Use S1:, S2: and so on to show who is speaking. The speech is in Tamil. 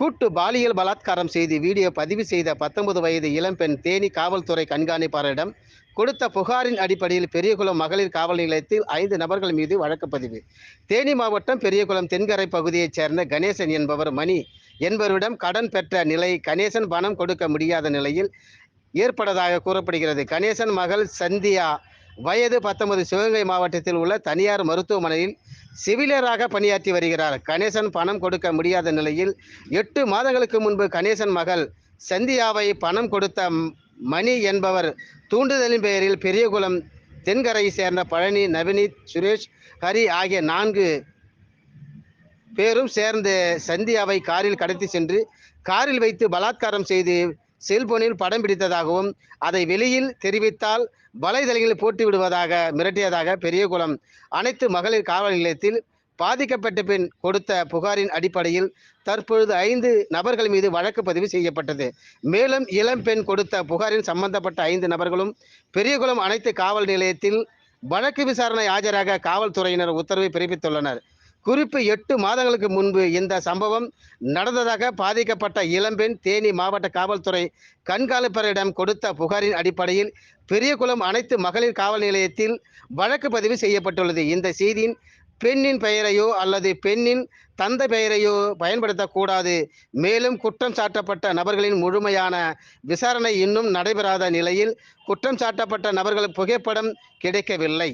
S1: கூட்டு பாலியல் பலாத்காரம் செய்து வீடியோ பதிவு செய்த பத்தொன்பது வயது இளம்பெண் தேனி காவல்துறை கண்காணிப்பாளரிடம் கொடுத்த புகாரின் அடிப்படையில் பெரியகுளம் மகளிர் காவல் நிலையத்தில் ஐந்து நபர்கள் மீது வழக்கு பதிவு. தேனி மாவட்டம் பெரியகுளம் தென்கரை பகுதியைச் சேர்ந்த கணேசன் என்பவர் மணி என்பவரிடம் கடன் பெற்ற நிலை கணேசன் பணம் கொடுக்க முடியாத நிலையில் ஏற்பட்டதாக கூறப்படுகிறது. கணேசன் மகள் சந்தியா வயது பத்தொன்பது. சிவகங்கை மாவட்டத்தில் உள்ள தனியார் மருத்துவமனையில் சிவிலியராக பணியாற்றி வருகிறார். கணேசன் பணம் கொடுக்க முடியாத நிலையில் எட்டு மாதங்களுக்கு முன்பு கணேசன் மகள் சந்தியாவை பணம் கொடுத்த மணி என்பவர் தூண்டுதலின் பெயரில் பெரியகுளம் தென்கரையை சேர்ந்த பழனி நவநீத் சுரேஷ் ஹரி ஆகிய நான்கு பேரும் சேர்ந்து சந்தியாவை காரில் கடத்தி சென்று காரில் வைத்து பலாத்காரம் செய்து செல்போனில் படம் பிடித்ததாகவும் அதை வெளியில் தெரிவித்தால் வலைதளங்களில் போட்டு விடுவதாக மிரட்டியதாக பெரியகுளம் அனைத்து மகளிர் காவல் நிலையத்தில் பாதிக்கப்பட்ட பெண் கொடுத்த புகாரின் அடிப்படையில் தற்பொழுது ஐந்து நபர்கள் மீது வழக்கு பதிவு செய்யப்பட்டது. மேலும் இளம் பெண் கொடுத்த புகாரின் சம்பந்தப்பட்ட ஐந்து நபர்களும் பெரியகுளம் அனைத்து காவல் நிலையத்தில் வழக்கு விசாரணை ஆஜராக காவல்துறையினர் உத்தரவை பிறப்பித்துள்ளனர். குறிப்பு எட்டு மாதங்களுக்கு முன்பு இந்த சம்பவம் நடந்ததாக பாதிக்கப்பட்ட இளம்பெண் தேனி மாவட்ட காவல்துறை கண்காணிப்பரிடம் கொடுத்த புகாரின் அடிப்படையில் பெரியகுளம் அனைத்து மகளிர் காவல் நிலையத்தில் வழக்கு பதிவு செய்யப்பட்டுள்ளது. இந்த செய்தியின் பெண்ணின் பெயரையோ அல்லது பெண்ணின் தந்தை பெயரையோ பயன்படுத்தக்கூடாது. மேலும் குற்றம் சாட்டப்பட்ட நபர்களின் முழுமையான விசாரணை இன்னும் நடைபெறாத நிலையில் குற்றம் சாட்டப்பட்ட நபர்கள் புகைப்படம் கிடைக்கவில்லை.